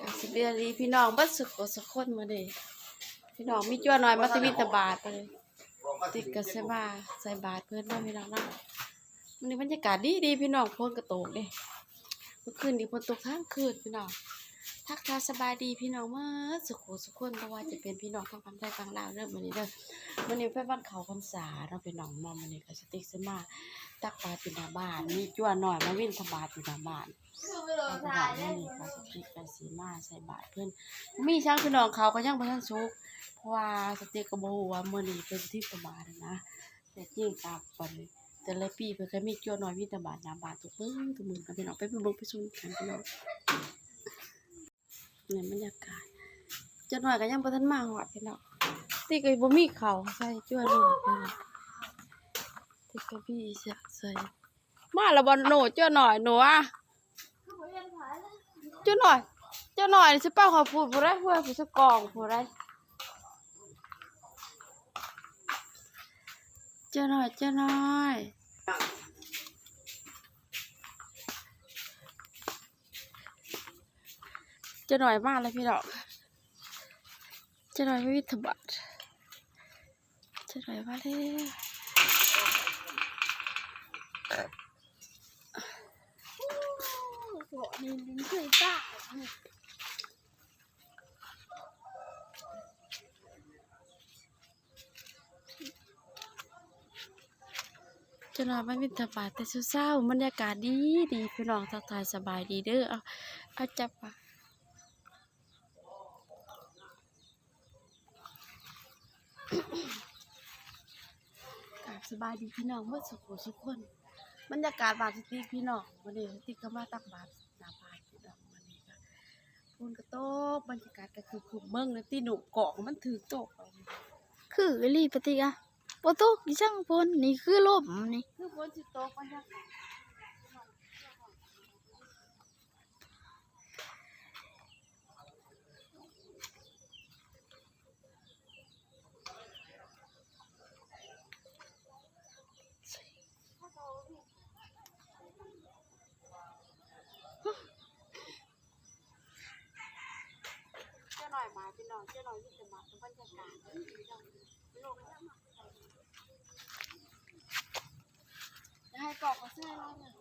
กาสิเดือนนี้พี่น้องบัดสุขสุขคนมาเด้พี่น้องมีจั่วหน่อยมาตะวิตบาทไปเลยติดกับใส่บาใส่บาทเพื่อนด้วยพี่น้องนะวันนี้บรรยากาศดีดีพี่น้องพ้นกระโตกเด้เมื่อคืนนี้ฝนตกทั้งคืนพี่น้อง ทักทายสบายดีพี่น้องเมื่อสุขสุขคนเพราะว่าจะเป็นพี่น้องทั้งคำไทยฟังลาวเริ่มวันนี้เด้อวันนี้เป็นวันเขาคำสาเราะพี่น้องมอมวันนี้ก็สติกเสมาตักบาตรเป็นาบ้านมีจั่วหน่อยมาวิ่งทบาทเป็นาบ้านเอาไปบอกนี่ก็สติกไปสีมาใส่บาทเพื่อนมีช่างพี่น้องเขาก็ยังบ่ทันสุกเพราะว่าสติกก็บ่ฮู้ว่ามื้อนี้เป็นที่ประมาณนั้นะแต่จริงตามไปแต่ละปีเพิ่นก็มีจั่วหน้อยมีแต่บาทน้าบาททุกมื้อทุกมื้อกันพี่น้องไปเบิ่งไปชมกันพี่น้อง เนี่ยบรรยากาศจั่วน้อยก็ยังบ่ทันมาฮอดพี่น้องติก็บ่มีเขาใส่จั่วเลยพี่น้องติก็มีเสียใส่มาแล้วบ่โหนจั่วน้อยหนูอะเจ้าหน่อยเจ้าหน่อยสิเป้าขาพูดผู้ไรผู้ไรผู้สกองผู้ไรเจ้าหน่อยเจ้าหน่อย จ้าหน่อยมากเลยพี่ดอกจ้าหน่อยไม่วิทบัตจ้าหน่อยมาเลยนี่ลิ้นเคยจ้าจะนอนไม่มีตาบาดแต่เศร้าๆบรรยากาศดีดีพี่น้องทักทายสบายดีเด้อเอาเอาจับปะกราบ สบายดีพี่น้องเมื่อสุขสุขคนบรรยากาศบาดสติกพี่น้องวันนี้สติกก็มาตักบาตรหน้าบาตรพี่น้องวันนี้ก็ฝนก็ตกบรรยากาศก็คือคุมเมืองนะที่หนูเกาะมันถือตกไปคืออหลีปฏิกะบ่ตกดิช่างพนนี่คือลมนี่คือฝนสิตกบรรยากาศ เจ้าหน่อยมาพี่ น้องเจ้าหน่อยที่จะมาเป็นบรรยากาศพี่น้องโลกมันยังมาจะให้กรอกเขาเสื้อเราเนี่ย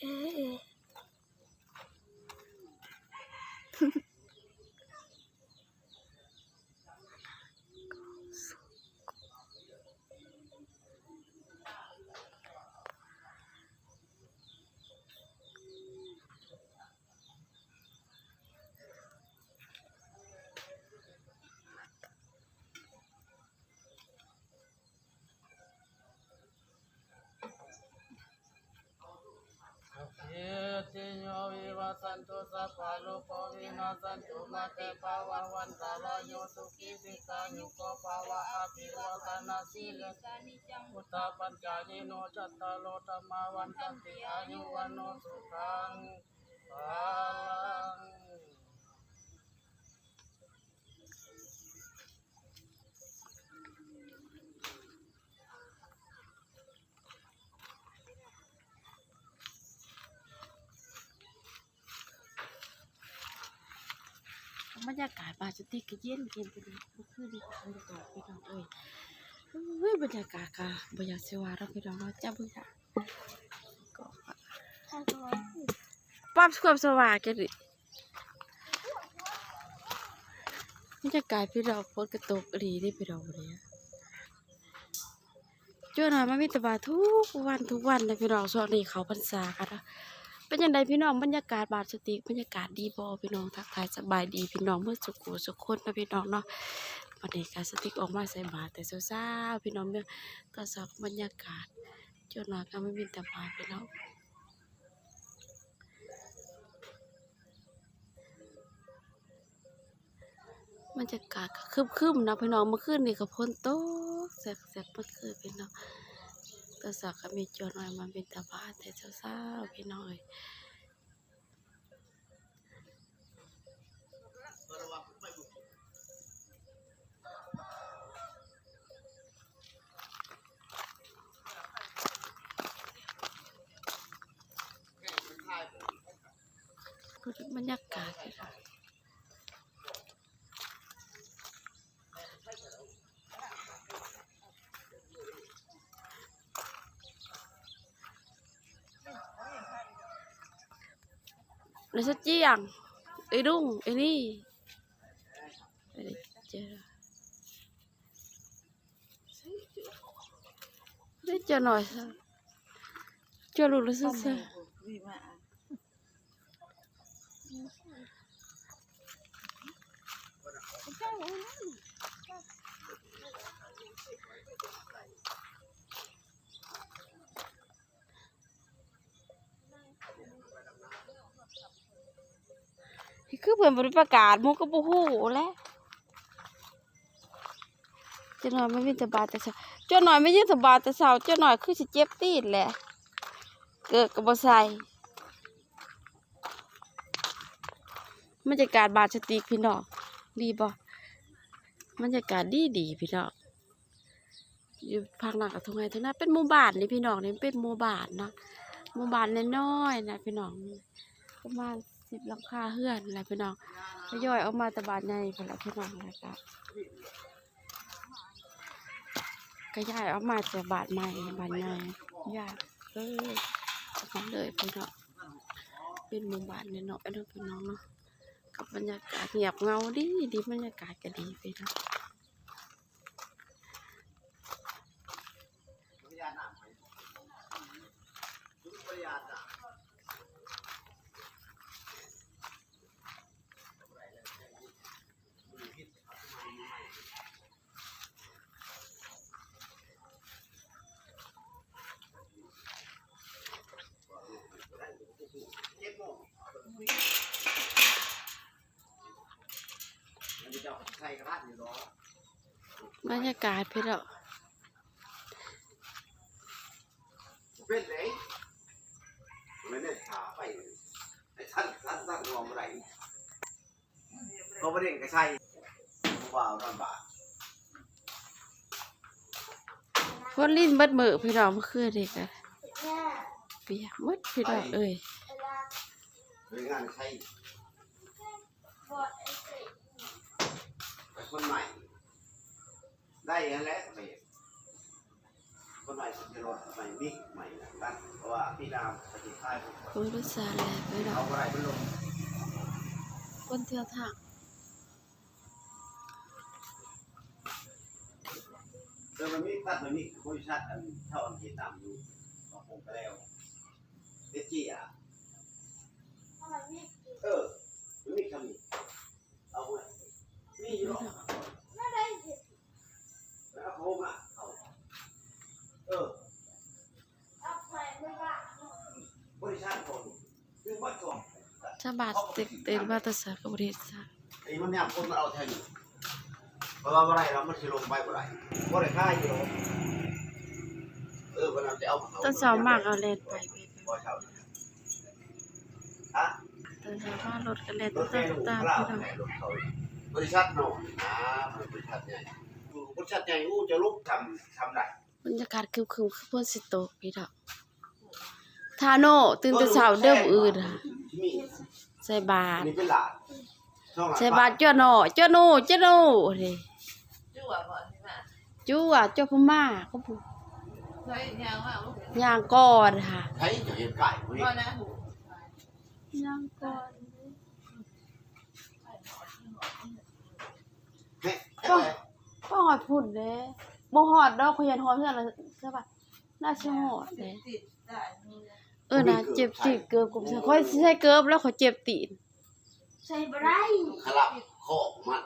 เอ๊ะเอ๊ะ เยติโยวิวัสสัน ตุสัพพะโลกวินาสันตุมาเตภาวะวันตาราโยสุขิสิกายุโกภาวะอาภิวานาสีเลสานิจังพุทธปัญจายิโนจัตตาโลธรรมาวันตันติอายุวันโนสุขังบาลัง รรยากาศบาสติกก็เย็นเย็นไปเลยเมื่อคืนนี้ฝนตกพี่น้องเอ้ยเฮ้ยบรรยากาศก็บรรยากาศสว่าเราพี่น้องเราจะบรรยากาศก็ปรับความสว่างกันดิบรรยากาศพี่น้องฝนก็ตกดีนี่พี่น้องเลยอะช่วยหน่อยมาวิตบาทุกวันทุกวันเลยพี่น้องช่วงนี้เขาพรรษากันนะ เป็นยังไงพี่น้องบรรยากาศบาดสติบรรยากาศดีบอพี่น้องทักทายสบายดีพี่น้องเมื่อสุขุสุขคนนะพี่น้องเนาะวันนี้การสติกออกมาใส่บาตรแต่เช้าๆพี่น้องเมื่อก็สอบบรรยากาศจนหน่อยก็ไม่มีแต่บาตรพี่น้องบรรยากาศคึมๆนะพี่น้องเมื่อคืนนี่ก็พ้นโตกแสกๆเมื่อคืนพี่น้อง ตะสักก็มีจวนไอยมาเป็นตาบ้าแต่เศร้าๆพี่น้อยบรรยากาศค่ะ เลยสักจียงไอ้ดุ้งไอ้นี่ไอ้เจ้าได้เจอหน่อยสิเจอลูกเลยสิสิ คือเพิ่อนบ่ได้ประกาศมูก็บ่ฮู้แหล้วเจ้าหน่อยไม่มีสบายแต่เช้าเจ้าหน่อยไม่ยืนสบายแต่เช้าเจ้าหน่อยคือสิเจ็บตีนแหละ เกิดก็บ่ใส่บรรยากาศบาดสติกพี่น้องดีบ่บรรยากาศดีดีพี่น้องอยู่ภาคหนักกับทุ่งไร่ทุ่งนาเป็นหมู่บ้านนี่พี่น้องนี่เป็นหมู่บ้านเนาะหมู่บ้านน้อยๆนะพี่น้องประมาณ สิบหลังคาเฮือนอะไรพี่น้องทยอยออกมาตะบานใหญ่พนละพี่น้องแล้วก็ก็ย้ายออกมาจากบาทใหม่บานใหญ่ยากเลยออกมาเลยพี่น้องเป็นหมู่บ้านเนาะเนาะพี่น้องเนาะกับบรรยากาศเงียบเงาดีดีบรรยากาศก็ดีพี่น้อง ใส่กระดาษอยู่เนาะ บรรยากาศพี่น้องเป็นไหนไม่ได้ขาไปไอ้ท่านท่านท่านมองอะไรเขาประเด็นก็ใช่ว้าวนั่นบาทคนลิ้นเบิดมือพี่น้องเมื่อคืนเด็กอะเปียกหมดพี่น้องเอ้ยหรืองานใช่คนใหม่ ได้ยังแล้วไปคนใหม่สุดยอดใหม่มิกใหม่นั่นเพราะว่าพี่ดามปฏิทายผมคนรู้สารแหละพี่น้อเอางอะไรไปลงคนเที่ยวทางเออมันมีตัดมันมีบริษัทอันเท่าอันที่ตามอยู่ของผมไปแล้วเอจี้อะเออมันมีคำนี้เอาไว้มีอยู่หรอกแล้วเอาโคมอะเอาเออบริษัทคนคือวัดก่อน ชาว บ้านเต็มเต็มมาแตรสากับบริษัทไอ้มันเนี่ยคนมาเอาแทนอยู่เพราะว่าอะไรเรามันสิลงไปบ่ได้บ่ได้ค่ายอยู่เออวันนั้นจะเอาต้นเสามากเอาเลนไปไปไปบ่เช่าฮะต้นเสามารถก็เลนรตาถมแม่ตามลูกตามกล้าพี่น้องรถเขาบริษัทโน่นนะบริษัทใหญ่บริษัทใหญ่อู้จะลุกทำทำได้บรรยากาศคึมคึมๆคือเพื่อนสิโตกพี่น้องทาโน่ตื่นแต่เช้าเด้อมื้ออื่นค่ะที่มี ใส่บาอัตนรนี้เป็นหลานช่องหลานใส่บาตรเจ้าหน่อเจ้าโน่เจ้าโน่นี่จั่วก่อนใช่ไหมจู้อะเจ้าพม่าเขาพูดเฮ้ยยางว่าลูกย่างก่อนค่ะใช้จะเห็นไก่พวกนี้พ่อนะหูย่างก่อนเฮ้ยก็ก็หอดพุ่นเด้บ่หอดดอกขยันหอดเพื่อนละใช่ปะน่าสิหอดเด้ติดได้นี่ เออนะเจ็บตีนเกือบกุมใส่ค่อยสิใส่เกือบแล้วขอยเจ็บตีนใส่บ่ได้ขลับโคกมัน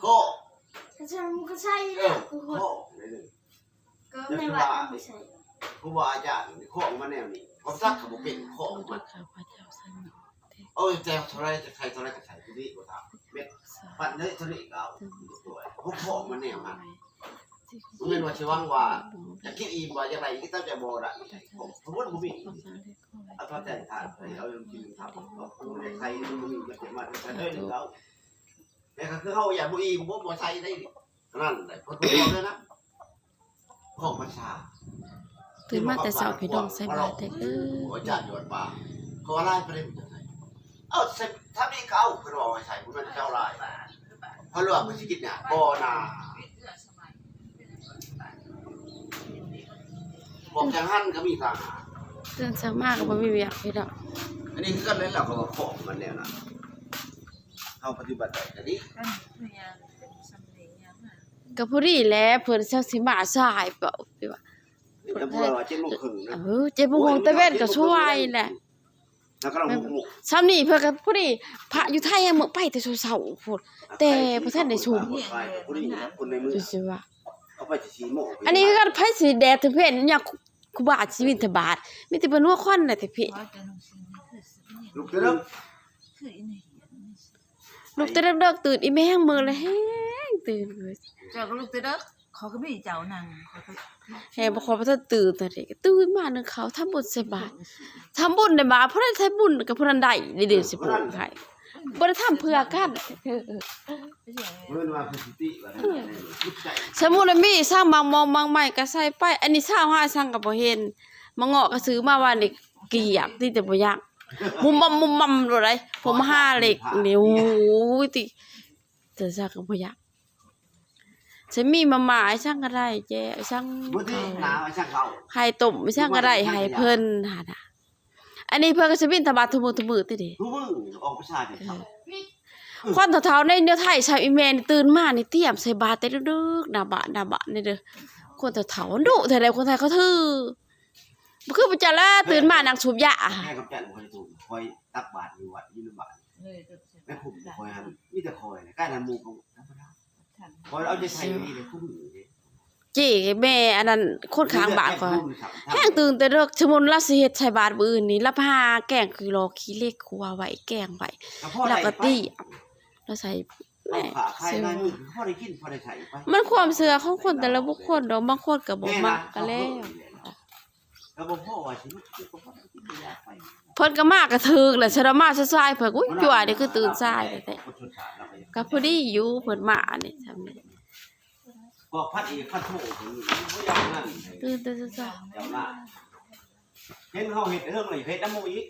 โคกก็ใส่มันก็ใส่เอแล้อวกูโคหดกนี่นึงก็ไม่ว่าไม่ใส่ครูบาอาจารย์โคกมาแนวนี้เขาซักเขาบอกเป็นโคกโอ้มัด้วนข้าพเจ้าสนุกเอาแต่เท่าไรจะใครเท่าไรก็ใส่ที่นี่ก็ทำเม็ดสาปันเลยเท่านี้ก็เอาด้วยเขาโคกมาแนวนั้น ธุมันเป็นว่าชิวังว่าจะคิดอีกว่าอย่างไรก็ต้องจะโบราณผมผมว่าผมมีเอาพระแต่ทานไปเอาจริงๆทำเอาคุณในใครมันมีมันจะมาจะได้หรือเราแต่คือเขาอย่าบุอีผมว่าใช้ได้นั่นแหละเพราะตัวเลยนะของมันชาตื่นมาแต่เช้าพี่น้องใส่บาตรแต่เออหัวจัดหยดปากเขาไล่ไปเลยเอ้าใส่ถ้ามีเก่าเพิ่นบอกให้ใส่ผู้นั้นเจ้าหลายเพราะเรื่องมันสิกินเนี่ยบ่นา บอกจังหันก็มีทางหาตื่นเช้ามากก็บ่มีเวียกพี่น้องอันนี้คือกันเลยล่ะเขาก็ของมันเนี่ยนะเฮาปฏิบัติได้แต่นี้กันพยานเป็นสำเนียงยังอะก็ผู้ดีแหล้วเพิ่นเช้าสิมาสายเปล่าพี่ว่าแต่พวกเราว่า7:30นนะเออเจ็บบ่งตะเว้นก็ช่วยแหละ แล้วก็เราหมู่ซ้ำนี่เพิ่นก็ผู้ดีพระอยู่ไทยอะมื้อไปแต่เช้าๆพุ่นแต่บ่ทันได้ชมคนนี้นะคนในมือดูสิว่า เอาไปสิ4โมง อันนี้ก็ไผสิแดดถึงเพิ่นอยาก ครูบาชีวิตบาทมีแต่เพิ่นว่าควันน่ะแต่พี่เพราะจะนุ่งสิ่งนี้คือสิ่งนี้ลูกเด้อลูกแต่เด็กๆตื่นอีแม่งมือเลยแฮงตื่นเลยเจ้าก็ลูกเต้เด้อเขาก็ไมีเจ้านั่งแฮงบ่ขอบ่ทันตื่นแต่เด็กตื่นมาหนึ่งเขาทำบุญใส่บาตรทำบุญได้บาตรเพราะได้ทำบุญกับผู้นั้นได้เด้ๆสิบห้บ่ได้ทำเพื่อกันเออไม่ใช่เพิ่นว่าคือสิติว่านั่นแหละคิดใจสมมุติว่ามีสร้างบางมองบางใหม่ก็ใส่ไป อันนี้สร้างห้าสร้างก็บ่เห็นมาเงาะก็ซื้อมาว่านี่เกียบที่แต่บ่อยากมุมมัมมุมมัมโลดได้ผมห้าเหล็กนี่โอ้ยติแต่สร้างก็บ่อยากฉันมีมาหมายสร้างก็ได้แจ้สร้างบ่ได้หนาวช่างเขาไข่ต้มไม่สร้างก็ได้ให้เพิ่นหาน่ะ อันนี้เพิ่นก็สิบินทบาททุกมื้อทุกมื้อติเด้ทุกมื้อออกประชาเนี่ยเขาควันเฒ่าๆในเนื้อไทยชาวอีแมนตื่นมานี่เตรียมใส่บาตรแต่ดึกๆหน้าบ้านหน้าบ้านนี่เด้อคนเฒ่าๆดุแต่ใดคนไทยเขาถือบ่คือประจาละตื่นมานั่งสูบยาแม่กับจันคอยถูกคอยตักบาตรอยู่วัดอยู่ในบ้านเลยเด้อแม่ผมคอยหันมีแต่คอยใกล้นั้นหมู่ก็ธรรมดาท่านคอยเอาใจใส่ดีเลยคู่มือนี่เจ๊แม่อันนั้นคนข้างบ้านก็แห้งตื่นแต่เด็กสมุนละสิเฮ็ดใส่บาตรมื้ออื่นนี่ละพาแกงคือรอขี้เล็กครัวไว้แกงไว้แล้วก็ตีแล้วใส่แม่แม่ขาใครซื้อได้มามือพอได้กินพอได้ใส่ไปมันความเชื่อของคนแต่ละบุคคลดอกบางคนก็บ่มักก็แล้วแล้วบ่พ่อว่าสิมันก็บ่ได้กินยาไปเพิ่นก็มากระถึกแหละชะดามาซายๆเพิ่นอุ้ยจั่วนี่คือตื่นสายแต่ก็พอดีอยู่เพิ่นมานี่ทำนี่ ก็พัดอีกพัดโถถึงบ่อย่างนั้นตื่นแต่ซายเดี๋ยวหน้าเห็นเฮาเฮ็ดเรื่องอะไรเฮ็ดน้ำมูอีก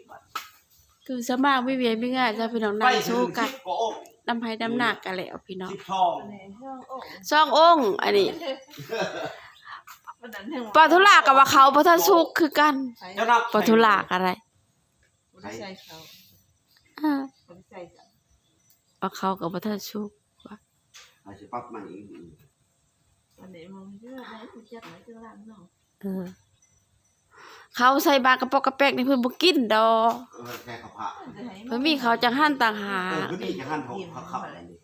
ๆคือสมากไม่เวียนไม่ง่ายจะพี่น้องนั่งสู้กันก็โอ้นำให้ดำหนักกันแล้วพี่น้องสิบทองในห้องโอ้ซององค์อันนี้วันนั้นถึงปลาทุลากับว่าเขาบ่ทันสุกคือกันเจ้านับปลาทุลาอะไรบ่ได้ใส่เขาอ่าบ่ได้ใส่จ้ะปลาเขากับบ่ทันสุกอาจจะปรับมั นอีกวันนี้มึงเชื่อไหมกูจัดไหนจังล่างเนาะเออเขาใส่บากระปอกกระแปกนี่เพิ่นบ่กินดอกเออแค่เขาผ่าเพิ่นมีเขาจังหันต่างหาเออกคือนี่จะหันเขาเขาขับอะไรนี่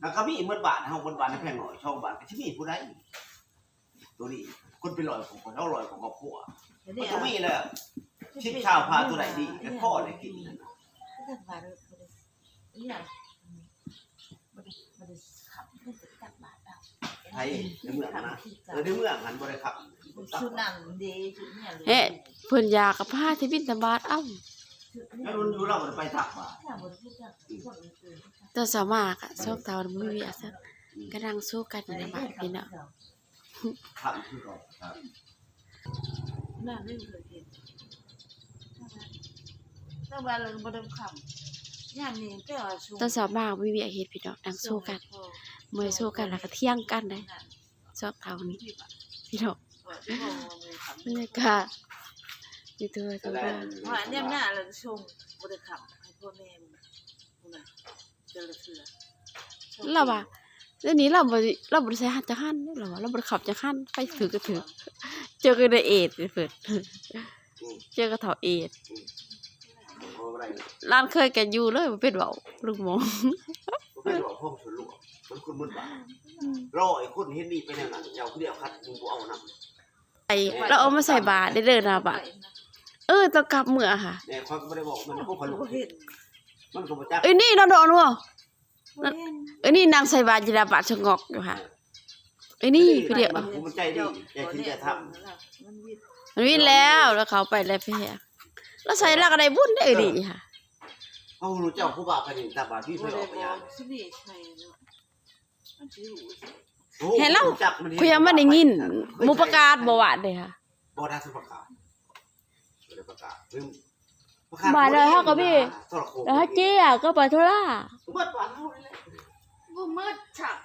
แล้วก็มีเมื่อบาทเฮาบนบาทแพงหน่อยช่องบาทก็สิมีผู้ใดตัวนี้คนเป็นร้อยของคนเฮาร้อยของครอบครัวเดี๋ยวมันนี้จะมีแล้วชิดชาวพาตัวไหนดีแล้วพ่อเลยกินจัดบาทบ่ได้อีหยังบ่ได้บ่ได้ขับเพิ่นจะจัดบาทเอา ไทยในเมืองนะเออในเมืองหันบ่ได้ขับชุดนั่งดีชุดเนี่ยเลยเฮ้เพิ่นอยากกับพาที่บินตบาตเอ้าแล้วมันอยู่เราบ่ได้ไปตักบาทถ้าบ่ได้พูดจักคนอื่นๆแต่สามารถอะซอกเตาบ่มีอะซักกำลังสู้กันอยู่ในบ้านพี่น้องขับคือก่อนครับน่าไม่เคยเห็นตั้งแต่เราบ่ได้คำย่านนี้ก็ชูแต่สามารถบ่มีเฮ็ดพี่น้องนั่งสู้กัน เมื่อยสู้กันแล้วก็เที่ยงกันได้ซอกเตานี้พี่น้องบรรยากาศอยู่ตัวตัวบ้านว่าเนี่ยหน้าเราชงบ่ได้คำให้พ่อแม่มึงน่ะเจอเถื่อเราว่าเดี๋ยวนี้เราบ่เราบ่ได้ใช้หัดจักหันเด้อเราว่าเราบ่ได้ขับจักหันไปถือก็ถือเจอกันในเอดเพิ่นเจอกับเฒ่าเอดโอ้บ่ได้ร้านเคยกันอยู่เลยบ่เป็นเว้าลูกหมอบ่เป็นว่าพ่อชนลูก มันคนมึนบาทรอไอ้คนเห็นดีไปแนวนั้นเจ้าผู้เดียวคัดมึงบ่เอานำไอ้เราเอามาใส่บาตรได้เด้อนะบาตรเออต้องกลับเมื่อค่ะแน่ความก็บ่ได้บอกมันก็พอลูกบ่เห็นมันก็บ่จักเอ้ยนี่เราโดนบ่บ่เห็นเอ้ยนี่นางใส่บาตรจิราบาตรชะงอกอยู่ค่ะเอ้ยนี่ไปเดียวมันใจดีใจคิดจะทำมันวิทย์มันวิ่งแล้วแล้วเขาไปแล้วไปแฮะแล้วใส่แล้วก็ได้บุญได้เอ้ยดีค่ะเอารู้เจ้าผู้บ่าวไปนี่ตาบาดพี่บ่เพิ่นอได้อกไปบยัอง มันสิรู้สิเห็นแล้วพยายามมาได้ยินหมู่ประกาศบ่ว่าเด้ค่ะบ่ได้สุประกาศบ่ได้ประกาศคือพบาทเลยเฮาก็มีโทรโขงแล้วถ้าเจ๊อะก็ไปโทรล่าเบิดบาทเฮานี่แหละบ่มืดฉับ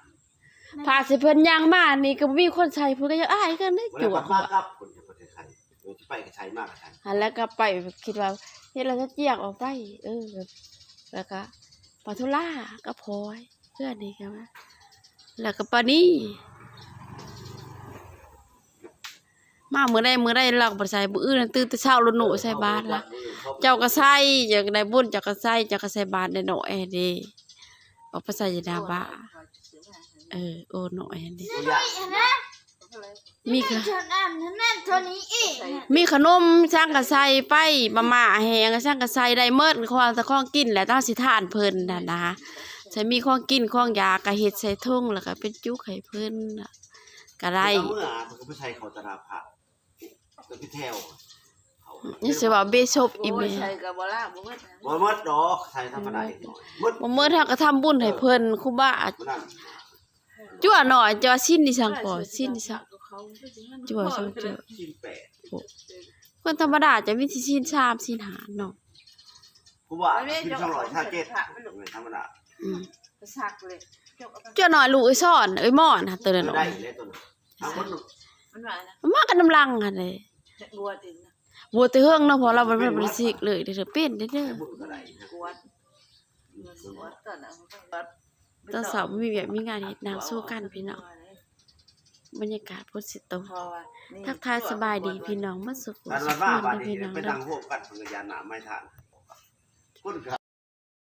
พาสิเพิ่นย่างมานี่ก็บ่มีคนใช้เพิ่นก็ยังอายกันเด้บ่จั่ได้วมามาครับคนจะบ่ได้ใช้โดยที่ไปก็ใช้มากก็ใช้หันแล้วก็ไปคิดว่าเฮ็ดแล้วจะเจียกออกไป เออ แล้วก็ปาโทล่าก็พลอยเพื่อนนี่ก็มา แล้วก็ปานี่มามื้อใดมื้อใดเราก็บ่ใส่มื้ออื่นตื่นแต่เช้ารถหนูใส่บาตรละเจ้าก็ใส่อยากได้บุญเจ้าก็ใส่เจ้าก็ใส่บาตรได้หน่อยเด้ออกไปใส่อยู่หน้าบ้านเออโอ้หน่อยเด้ตัวอย่างมีขเท่านั้นเท่านั้นเท่านี้อีกมีขนมช่างก็ใส่ไปมาม่าแห้งก็ช่างก็ใส่ได้เมิดของแต่ของกินแหละต้องสิทานเพิ่นน่ะนะ ใส่มีข้องกินข้องยาก็เฮ็ดใส่ถุงแล้วก็เป็นจุกให้เพิ่นน่ะก็ได้ เมื่อมันก็บ่ใช้เขาตราภาพก็คือแถวเขานี่สิว่าเบชบอีโอ้แม่ยใช่ก็บ่ล่ะบ่มืดนะบ่หมดดอกใช้ธรรมดาอีกหน่อยหมดบ่เมื่อเฮาก็ทำบุญให้เพิ่นครูบาบ่นั่นจั่วหน่อยจั่วสิ้นนี่สั่งก่อสิ้นนี่สั่งจั่วสั่งจั่วกินแปดคนธรรมดาจะมีสิสิ้น3สิ้นหาเนาะกูว่ากินสองร้อยชาเจ็ดธรรมดา ไปซักเลยจกเอาไปจั่วหน่อยลูกไอ้ซ่อนเอ้ยหมอนน่ะตัวนั้นได้เนาะเลยตัวนั้นทางคนมันว่านะมันมากันน้ำลังหั่นเลยบัวตินนะบัวแต่เฮืองเนาะเพอเรามันบ่ได้สิกเลยเด้อเป็นเด้อเด้อบุญก็ได้นะกวดกวดก่อนนะกวดตอนเสาร์มีแบบมีงานเฮ็ดน้ำสู้กันพี่น้องบรรยากาศพุทธสิตกพอว่านี่ทักทายสบายดีพี่น้องมาสุขการสุวันขว่าคนบาดนะนี้พี่น้องไปเด้นั่องพวกกันเพื่อยานหนาไม่ทานคนก็